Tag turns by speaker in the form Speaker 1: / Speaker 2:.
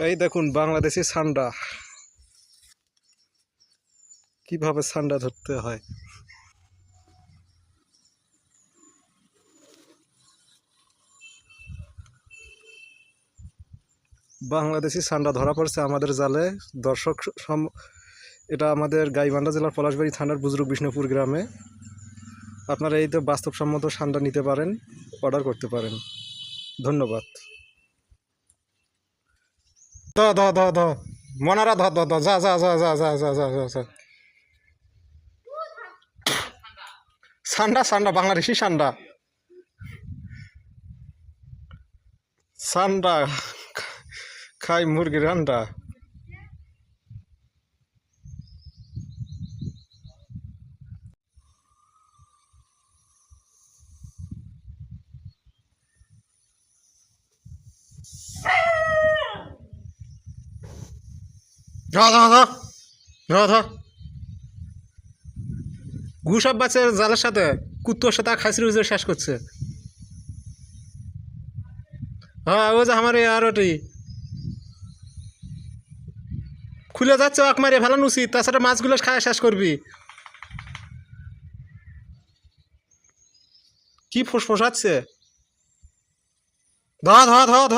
Speaker 1: এই দেখুন, বাংলাদেশি সান্ডা। কীভাবে সান্ডা ধরতে হয়? বাংলাদেশি সান্ডা ধরা পড়ছে আমাদের জালে। দর্শক সম- এটা আমাদের গাইবান্ধা জেলার পলাশবাড়ি থানার বুজরুক বিষ্ণুপুর গ্রামে। আপনারা এই তো বাস্তবসম্মত সান্ডা নিতে পারেন, অর্ডার করতে পারেন। ধন্যবাদ। ধ ধ ধ ধ মনারা ধ ধ ধ যা যা যা যা যা যা যা যা যা সান্ডা সান্ডা বাংলাদেশি সান্ডা সান্ডা খাই মুরগির আন্ডা ধ ধ ধ ধ ধ ঘুষব বাচ্চার জালের সাথে কুত্তোর সাথে খাসির উজে শেষ করছে। হ্যাঁ ও যে আমার আর ওটি খুলে যাচ্ছে আক মারিয়ে ফেলানো উচিত। তাছাড়া মাছগুলো খায় শেষ করবি। কি ফুসফুসাচ্ছে ধ ধ ধ ধ